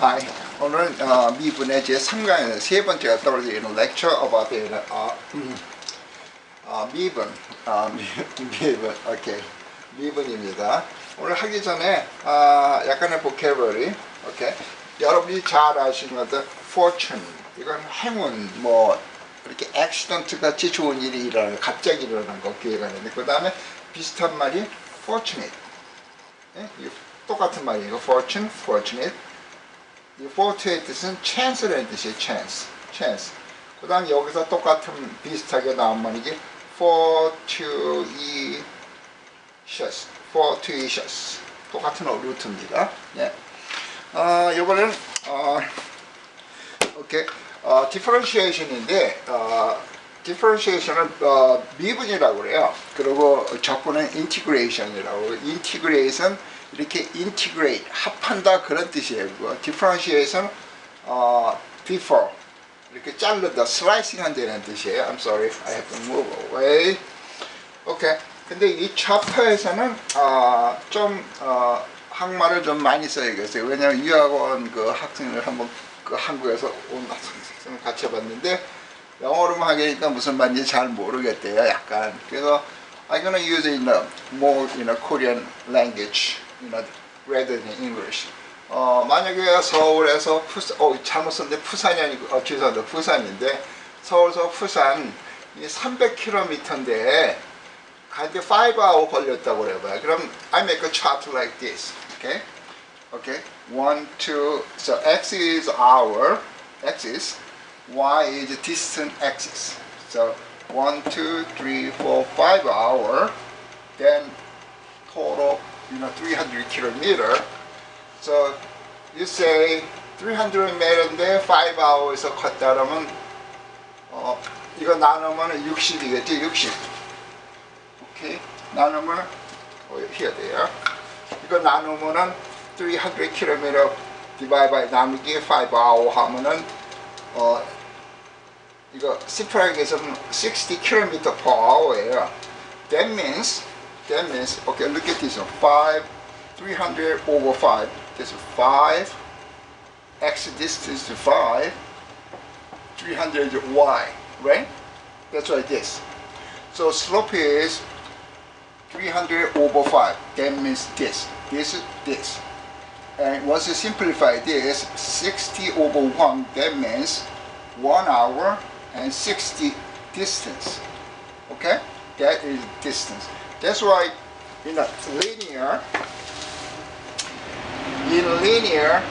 Hi. 오늘 어, 미분의 제 3강의 세 번째가 떨어지는 lecture about the 어, 음, 어, 미분. 어, 미, 미분. 오케이. 미분입니다. 오늘 하기 전에 어, 약간의 vocabulary. 오케이. 여러분이 잘 아시는 것들 fortune. 이건 행운 뭐 이렇게 accident 같이 좋은 일이 일어나는 갑자기 일어나는 거 기회가 있는데 그 다음에 비슷한 말이 fortunate. 예? 이 똑같은 말이에요. fortune, fortunate. 이 fortune의 뜻은 chance라는 뜻이에요. chance, chance. 그 다음 여기서 똑같은 비슷하게 나온 말이지 fortuitous, fortuitous. 똑같은 루트입니다. 예. 어, 이번에는 어, 오케이. 어, differentiation인데 어, differentiation은 어, 미분이라고 그래요. 그리고 적분은 integration이라고. integration 이렇게 integrate 합한다 그런 뜻이에요. 그거. differentiation 어, differ 이렇게 자르다 slicing 한다는 뜻이에요. I'm sorry, I have to move away. 오케이. 근데 이 챕터에서는 어, 좀 어, 한말을 좀 많이 써야겠어요. 왜냐하면 유학원 그 학생을 한번 그 한국에서 온 학생을 같이 해봤는데 영어로만 하니까 무슨 말인지 잘 모르겠대요. 약간 그래서 I'm gonna use it in a more in a Korean language, know, rather than English. 어, 만약에 서울에서 부산, 어, 잘못 썼는데 부산이 아니고, 어, 죄송합니다. 부산인데, 서울에서 부산, 이 300km인데, 가는데 5hour 걸렸다고 그래봐요. 그럼, I make a chart like this. Okay? Okay? 1, 2, so x is hour, axis, y is distant axis. So, 1, 2, 3, 4, 5 hour, then total, you know, 300 kilometer. So you say 300 m인데 5 hours에서 컸다 그러면 어, 이거 나누면 60이겠지 60 오케이 나누면 어, here there 이거 나누면은 300 km divide by 나누기 5 hour 하면은 어 이거 시프라기 해서는 60 km per hour예요 that means that means okay look at this one. 5 300 over 5 this is 5 x distance to 5 300 y right? That's like this so slope is 300 over 5 that means this. This is this. And once you simplify this 60 over 1 that means 1 hour and 60 distance. Okay? That is distance that's why in a linear. In linear.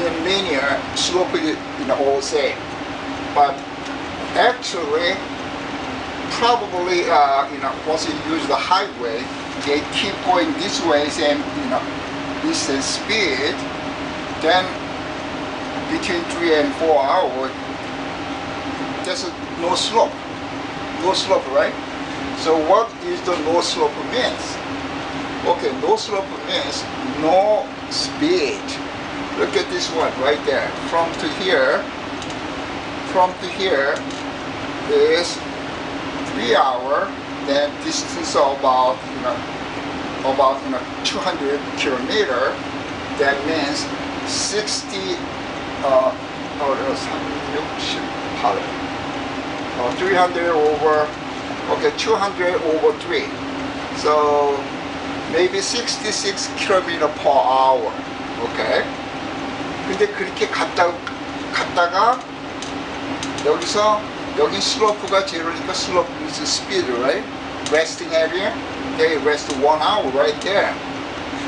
In linear. Slope is you know all same. But actually probably uh, you know once you use the highway they keep going this way same you know distance speed then between three and four hours there's no slope. No slope right so what is the no slope means? Okay no slope means no speed. Look at this one right there. From to here from to here is three hour then distance of about you know about you know 200 kilometer that means 60 uh oh no 368 uh, 300 over okay 200 over 3 so maybe 66 km per hour okay 근데 그렇게 갔다 갔다가 여기서 여기 슬로프가 제로니까 슬로프 is speed right resting area they rest one hour right there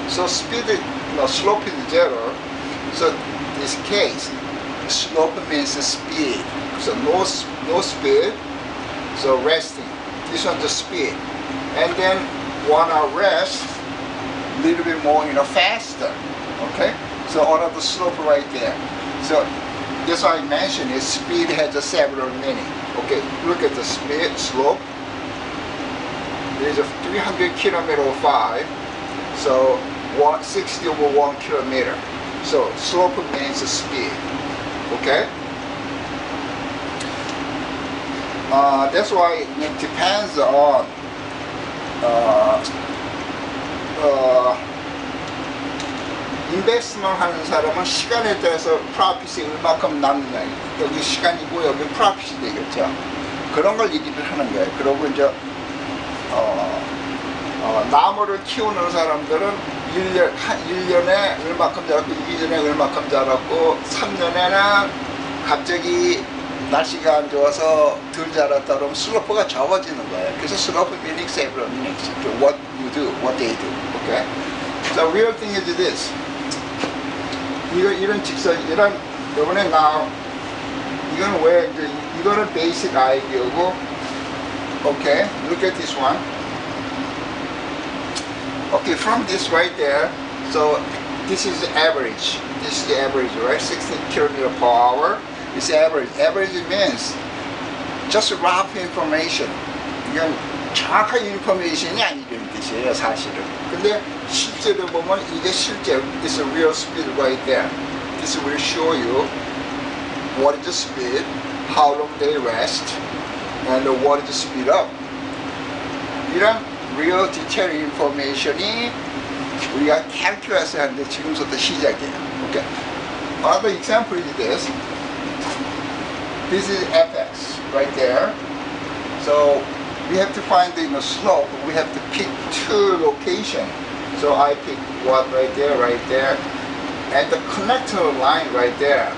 so speed no slope is zero so this case slope means speed so no no speed so resting this one the speed. And then one hour rest a little bit more you know faster okay? So of the slope right there. So that's why I mentioned is speed has a several meaning. Okay look at the speed slope. There's a 300 kilometer 5 so 160 over 1 kilometer. So slope means speed okay uh, that's why it depends on uh, uh, 인베스트먼트 하는 사람은 시간에 따라서 프로핏이 얼마큼 남느냐. 여기 시간이고 여기 프로핏이 되겠죠. 그런 걸 얘기를 하는 거예요. 그러고 이제 어, 어, 나무를 키우는 사람들은 1년, 한 1년에 얼마큼 자랐고 2년에 얼마큼 자랐고 3년에는 갑자기 날씨가 안 좋아서 덜 자랐다 그러면 슬로프가 적어지는 거예요. 그래서 슬로프 meaning several meanings. What you do, what they do. Okay? The real thing is this. 이거, 이런 직선, 이런, 요번에 나, 이건 왜, 이제, 이거는 basic 아이디어고, okay, look at this one. Okay, from this right there, so this is the average. This is the average, right? 16 kilometer per hour. It's average. Average means just rough information. 이건 정확한 인포메이션이 아니라는 뜻이에요, 사실은. 근데 실제로 보면 이게 실제 is a real speed right there. This will show you what is the speed, how long they rest, and what is the speed up. 이런 real detail information이 우리가 calculus 하는데 지금부터 시작이에요. Okay. Another example is this. This is fx right there. So we have to find the you know, slope. We have to pick two locations. So I pick one right there, right there, and the connector line right there.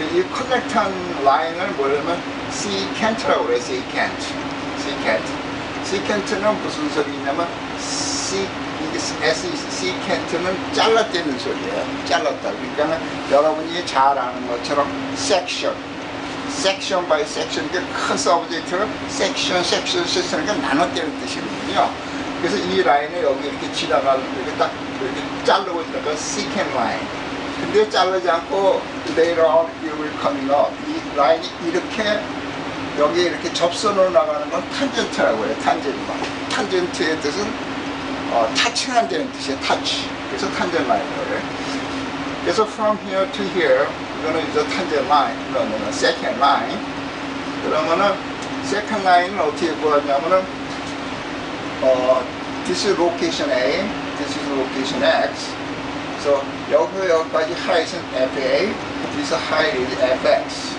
이 커넥턴 라인을 뭐냐면 secant라고 그래요, secant. secant. secant는 무슨 소리냐면 C, 이게 S, secant는 잘랐다는 소리예요. 잘랐다. 그러니까 여러분이 잘 아는 것처럼 section. section by section, 큰 서브젝트를 section, section, section이니까 나눴다는 뜻이거든요. 그래서 이 라인을 여기 이렇게 지나가는, 이렇게 딱, 이렇게 자르고 있다가 secant line. 근데 자르지 않고 will coming up. 이 라인이 이렇게 여기 이렇게 접선으로 나가는 건 탄젠트라고 해요. 탄젠트. 탄젠트의 뜻은 어, 타칭한다는 뜻이에요. 타치. 그래서 탄젠 라인이라고 해요. 그래서 from here to here 이거는 이제 탄젠 라인 그러면은 second line 그러면은 second line은 어떻게 구하냐면은 어 this is location A this is location X so 여기서 여기까지 height은 FA this height is FX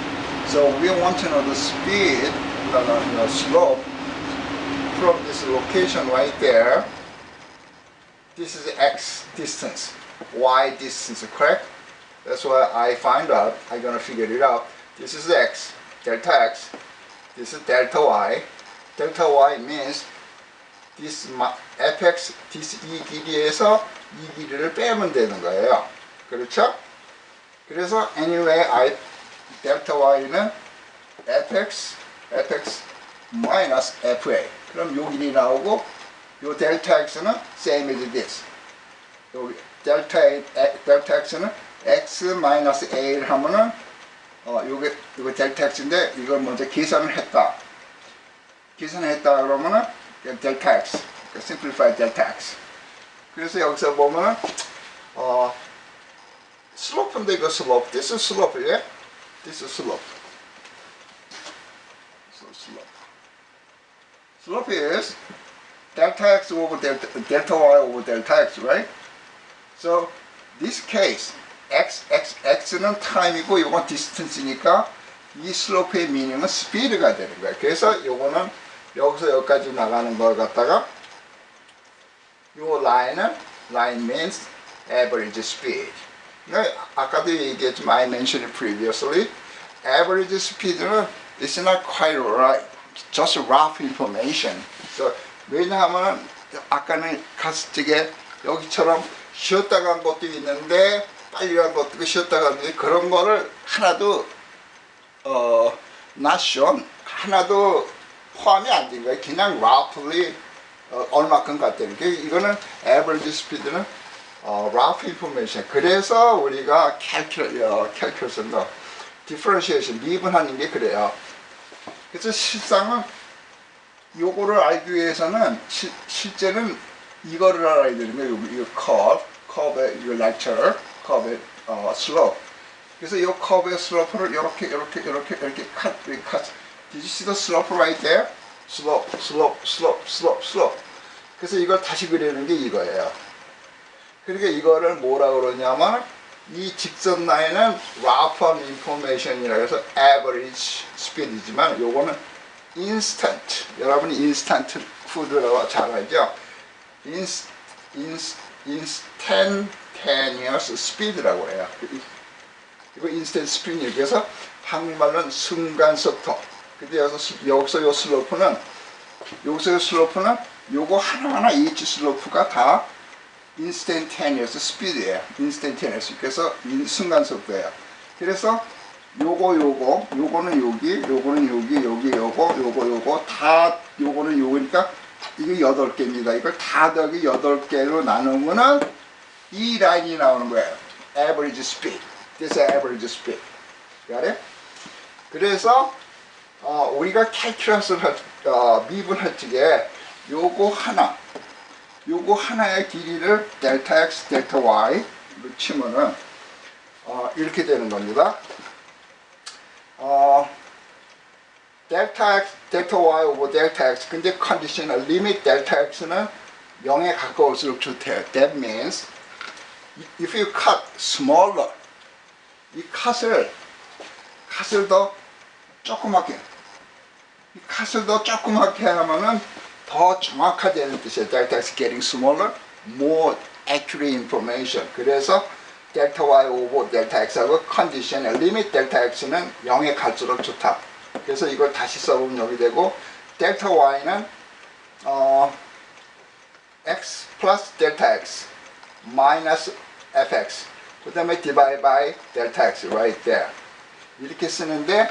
so we want to know the speed the, the slope from this location right there this is X distance Y distance, correct? That's why I find out, I'm gonna figure it out. This is X, delta X. This is delta Y. Delta Y means this ma- fx, this 이 길이에서 이 길이를 빼면 되는 거예요. 그렇죠? 그래서 anyway, I delta Y는 fx, fx minus fa. 그럼 요 길이 나오고 요 delta x는 same as this. 여기 델타 A, 에- 델타 x는 x 마이너스 a를 하면은 어 요게 이거 델타 x인데 이걸 먼저 계산을 했다. 계산을 했다 그러면은 델타 x, 그러니까 simplify 델타 x. 그래서 여기서 보면은 어 슬로프인데 이거 슬로프, this is slope, 예? This is slope. So slope. Slope is delta x over delta, delta y over delta x, right? So this case x x x는 time이고 이건 distance니까 이 슬로프의 미닝은 스피드가 되는 거예요. 그래서 요거는 여기서 여기까지 나가는 걸 갖다가 요 라인은 line means average speed. 네, 아까도 얘기했지만 I mentioned previously. average speed는 it's not quite right. just rough information. So 왜냐하면 아까는 적에 여기처럼 쉬었다 간 것도 있는데 빨리 간 것도 있고 쉬었다 갔는데 그런 거를 하나도 어 shown 하나도 포함이 안 된 거예요. 그냥 roughly 어, 얼마큼 갔다는 게 이거는 average speed는 어, rough information. 그래서 우리가 어, calculation도 differentiation 미분하는 게 그래요. 그래서 실상은 요거를 알기 위해서는 시, 실제는 이거를 알아야 되는 거예요. 이 curve, curve의 이 lecture, curve의 어, slope. 그래서 이 curve의 slope를 이렇게 이렇게 이렇게 이렇게 cut, cut. Did you see the slope right there? slope, slope, slope, slope, slope. 그래서 이걸 다시 그리는 게 이거예요. 그러니까 이거를 뭐라 그러냐면 이 직선 라인은 rough information이라고 해서 average speed이지만 요거는 instant 여러분이 instant food라고 잘 알죠 ins, ins, instantaneous speed라고 해요 이거 instant speed 그래서 한국말로는 순간속도 근데 여기서, 여기서 요 슬로프는 여기서 요 슬로프는 요거 하나하나 H 슬로프가 다 instantaneous speed예요. instantaneous. 그래서 인- 순간 속도예요. 그래서 요거 요거 요거는 여기 요거는 여기 여기 요거 요거 요거 다 요거는 요거니까 이게 여덟 개입니다. 이걸 다 더하기 여덟 개로 나누면은 이 라인이 나오는 거예요. average speed. This is average speed. it? 그래서 어, 우리가 캘큘러스를 할, 어, 미분할 적에 요거 하나 요거 하나의 길이를 델타 x, 델타 y로 치면은 어, 이렇게 되는 겁니다. 어, 델타 x, 델타 y 델타 x 근데 컨디션은 리밋 델타 x는 0에 가까울수록 좋대요. That means if you cut smaller 이 컷을 컷을 더 조그맣게 이 컷을 더 조그맣게 하면은 더 정확하다는 뜻이에요. Delta is getting smaller, more accurate information. 그래서 델타 y 오버 델타 x하고 컨디션의 리밋 델타 x는 0에 갈수록 좋다. 그래서 이걸 다시 써보면 여기 되고 델타 y는 어, x 플러스 델타 x 마이너스 fx 그 다음에 divide by 델타 x right there. 이렇게 쓰는데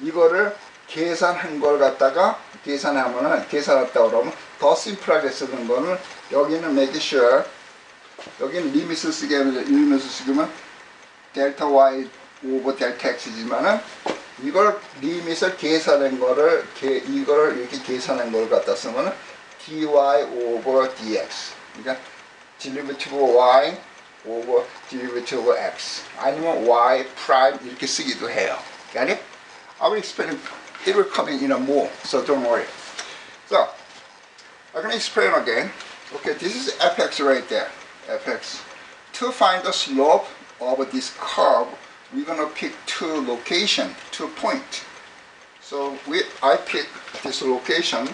이거를 계산한 걸 갖다가 계산하면은 계산했다 그러면 더 심플하게 쓰는 거는 여기는 make sure. 여기는 리밋을 쓰게 하면 리밋을 쓰면 델타 y 오버 델타 x지만은 이걸 리밋을 계산한 거를 게, 이거를 이렇게 계산한 걸 갖다 쓰면은 dy 오버 dx. 그러니까 derivative y over derivative of x. Element y prime equals to hell. Got it? I will explain, it will come in, in a more, so don't worry. So, I'm going to explain again. Okay, this is fx right there, fx. To find the slope of this curve, we're going to pick two location, two point. So we, I pick this location,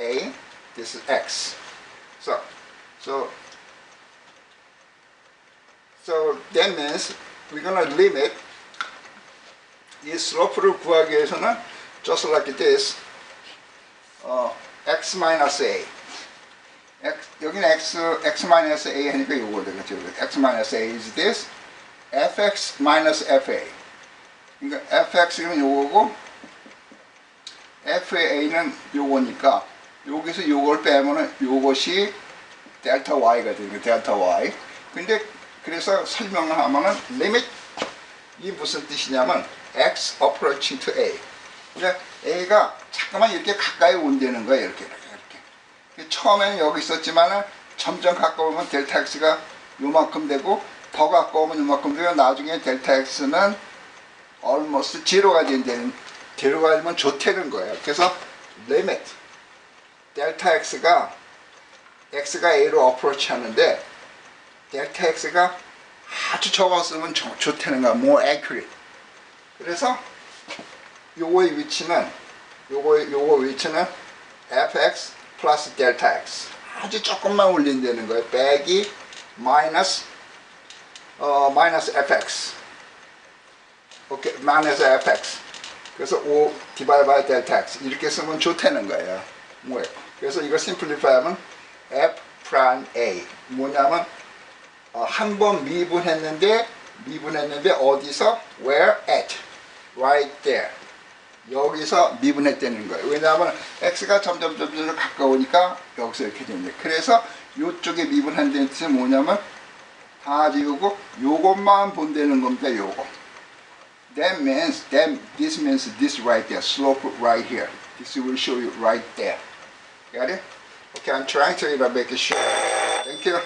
A, this is X. So, so so that means we're going to limit 이 슬로프를 구하기 위해서는 just like this 어, x minus a x, 여기는 x, x minus a 하니까 이거 되겠죠 x minus a is this fx minus fa 그러니까 fx는 요거고 fa는 요거니까 여기서 요걸 빼면은 요것이 델타 y가 되는 델타 y 근데 그래서 설명을 하면은 리밋 이 무슨 뜻이냐면 x approaching to a. 그러니까 a가 잠깐만 이렇게 가까이 온다는 거예요. 이렇게 이렇게. 처음에는 여기 있었지만은 점점 가까우면 델타 x가 요만큼 되고 더 가까우면 요만큼 되고 나중에 델타 x는 almost 제로가 된다는 제로가 되면 좋다는 거예요. 그래서 limit 델타 x가 x가 a로 approach 하는데 델타 x가 아주 적었으면 좋- 좋다는 거야. more accurate. 그래서 요거의 위치는 요거 요거 위치는 fx 플러스 델타 x 아주 조금만 올린다는 거예요. 빼기 마이너스 어 마이너스 fx 오케이 마이너스 fx 그래서 5 디바이 바이 델타 x 이렇게 쓰면 좋다는 거예요. 뭐예요? 그래서 이걸 심플리파이하면 f 프라임 a 뭐냐면 어, 한번 미분했는데 미분했는데 어디서 where at right there 여기서 미분했다는 거예요. 왜냐하면 x가 점점 점점 가까우니까 여기서 이렇게 됩니다. 그래서 이쪽에 미분한다는 뜻은 뭐냐면 다 지우고 요것만 본다는 겁니다. 요거. That means that this means this right there, slope right here. This will show you right there. Got it? Okay, I'm trying to you know, make it sure. Thank you.